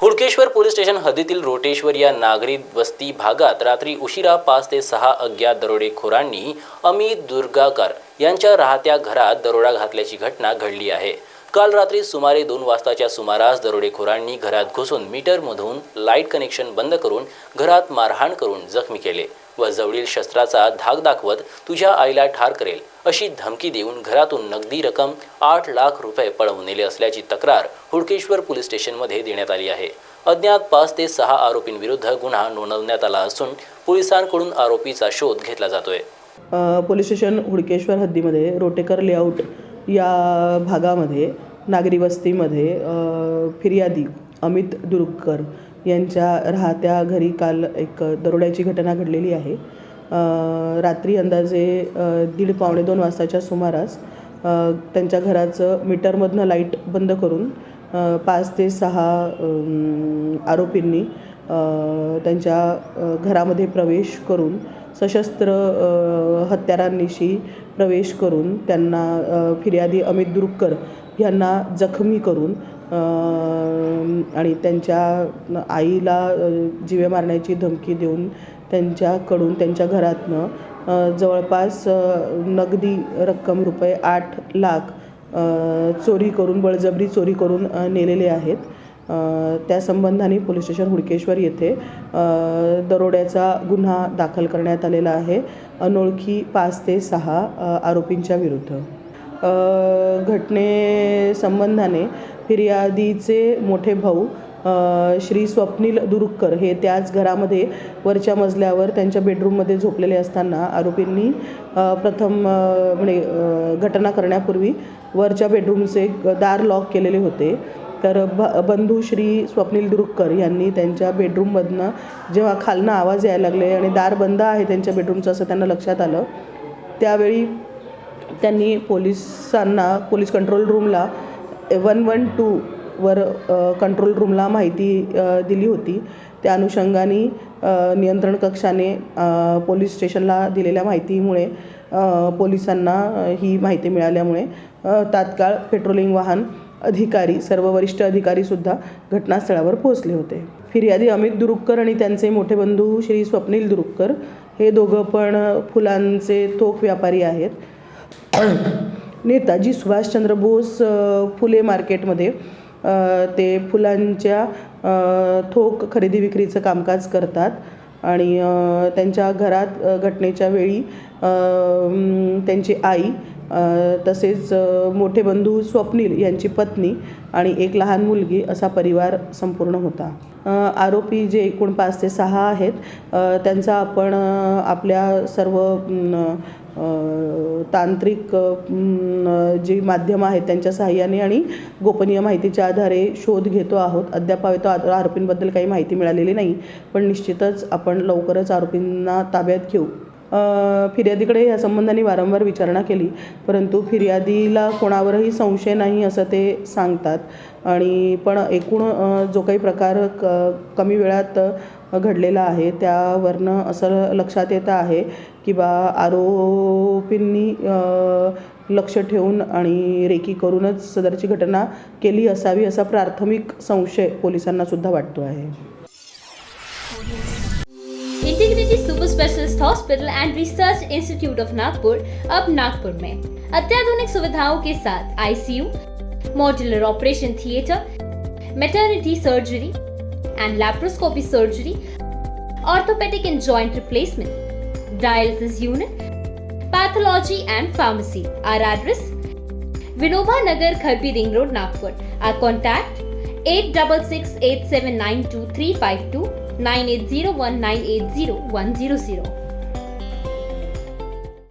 Hudkeshwar police station हद्दीतील रोटेश्वर या नागरी वस्ती भागात रात्री उशिरा पाच ते सहा अज्ञात दरोडेखोरांनी अमित दुर्गाकर यांच्या राहत्या घरात दरोडा घातल्याची घटना घडली आहे. काल रात्री सुमारे दोन वाजताच्या सुमारास दरोडेखोरांनी घरात घुसून मीटरमधून लाइट कनेक्शन बंद करून घरात मारहाण करून जखमी केले. व जवळील शस्त्राचा धाक दाखवत तुझ्या आईला ठार करेल अशी धमकी देऊन घरातून नगदी रक्कम आठ लाख रुपये पळवून नेले असल्याची तक्रार हुडकेश्वर पोलीस स्टेशनमध्ये देण्यात आली आहे. अज्ञात पाच ते सहा आरोपींविरुद्ध गुन्हा नोंदवण्यात आला असून पोलिसांकडून आरोपीचा शोध घेतला जातोय. पोलीस स्टेशन हुडकेश्वर हद्दीमध्ये रोटेकर लेआउट या भागामध्ये नागरी वस्तीमध्ये फिर्यादी अमित दुर्गकर यांच्या राहत्या घरी काल एक दरोड्याची घटना घडलेली आहे. रात्री अंदाजे दीड पावणे दोन वाजताच्या सुमारास त्यांच्या घराचं मीटरमधनं लाइट बंद करून पाच ते सहा आरोपींनी त्यांच्या घरामध्ये प्रवेश करून सशस्त्र हत्यारांनीशी हत्यारांनिशी प्रवेश करून त्यांना फिर्यादी अमित दुर्गकर ह्यांना जखमी करून आणि त्यांच्या आईला जिवे जीवे मारण्याची धमकी देऊन त्यांच्याकडून त्यांच्या घरातनं जवळपास नगदी रक्कम रुपये आठ लाख चोरी करून बळजबरी चोरी करून नेलेले आहेत. त्या संबंधाने पोलीस स्टेशन हुडकेश्वर येथे दरोड्याचा गुन्हा दाखल करण्यात आलेला आहे. अनोळखी पाच ते सहा आरोपींच्या विरुद्ध. घटने संबंधाने फिर्यादीचे मोठे भाऊ श्री स्वप्नील दुरुक्कर हे त्याच घरामध्ये वरच्या मजल्यावर त्यांच्या बेडरूममध्ये झोपलेले असताना आरोपींनी प्रथम म्हणजे घटना करण्यापूर्वी वरच्या बेडरूमचे दार लॉक केलेले होते. तर ब बंधू श्री स्वप्नील दुरुक्कर यांनी त्यांच्या बेडरूममधनं जेव्हा खालनं आवाज यायला लागले आणि दार बंद आहे त्यांच्या बेडरूमचं असं त्यांना लक्षात आलं त्यावेळी त्यांनी पोलिसांना पोलीस कंट्रोल रूमला वन वन टूवर कंट्रोल रूमला माहिती दिली होती. त्या अनुषंगाने नियंत्रण कक्षाने पोलीस स्टेशनला दिलेल्या माहितीमुळे पोलिसांना ही माहिती मिळाल्यामुळे तात्काळ पेट्रोलिंग वाहन अधिकारी सर्व वरिष्ठ अधिकारीसुद्धा घटनास्थळावर पोहोचले होते. फिर्यादी अमित दुरुक्कर आणि त्यांचे मोठे बंधू श्री स्वप्नील दुरुक्कर हे दोघं पण फुलांचे थोक व्यापारी आहेत. नेताजी सुभाषचंद्र बोस फुले मार्केटमध्ये ते फुलांच्या थोक खरेदी विक्रीचं कामकाज करतात आणि त्यांच्या घरात घटनेच्या वेळी त्यांची आई तसेच मोठे बंधू स्वप्नील यांची पत्नी आणि एक लहान मुलगी असा परिवार संपूर्ण होता. आरोपी जे एकूण पाच ते सहा आहेत त्यांचा आपण आपल्या सर्व तांत्रिक जी माध्यमं आहेत त्यांच्या सहाय्याने आणि गोपनीय माहितीच्या आधारे शोध घेतो आहोत. अद्याप तो आरोपींबद्दल काही माहिती मिळालेली नाही पण निश्चितच आपण लवकरच आरोपींना ताब्यात घेऊ. फिर्यादीकडे या संबंधाने वारंवार विचारणा केली परंतु फिर्यादीला कोणावरही संशय नाही असं ते सांगतात. आणि पण एकूण जो काही प्रकार क कमी वेळात घडलेला आहे. त्यावरनं असं लक्षात येतं आहे की बा आरोपींनी लक्ष ठेवून आणि रेकी करूनच सदरची घटना केली असावी असा प्राथमिक संशय पोलिसांना सुद्धा वाटतो आहे. Integrity super specialist hospital and research institute of Nagpur अब नागपुर में. अत्याधुनिक सुविधाओं के साथ ICU modular operation theatre maternity surgery and laparoscopy surgery, orthopedic and joint replacement, dialysis unit, pathology and pharmacy. Our address Vinoba Nagar Kharbi Ring Road, Nagpur. Our contact 866 879 2352 9801 980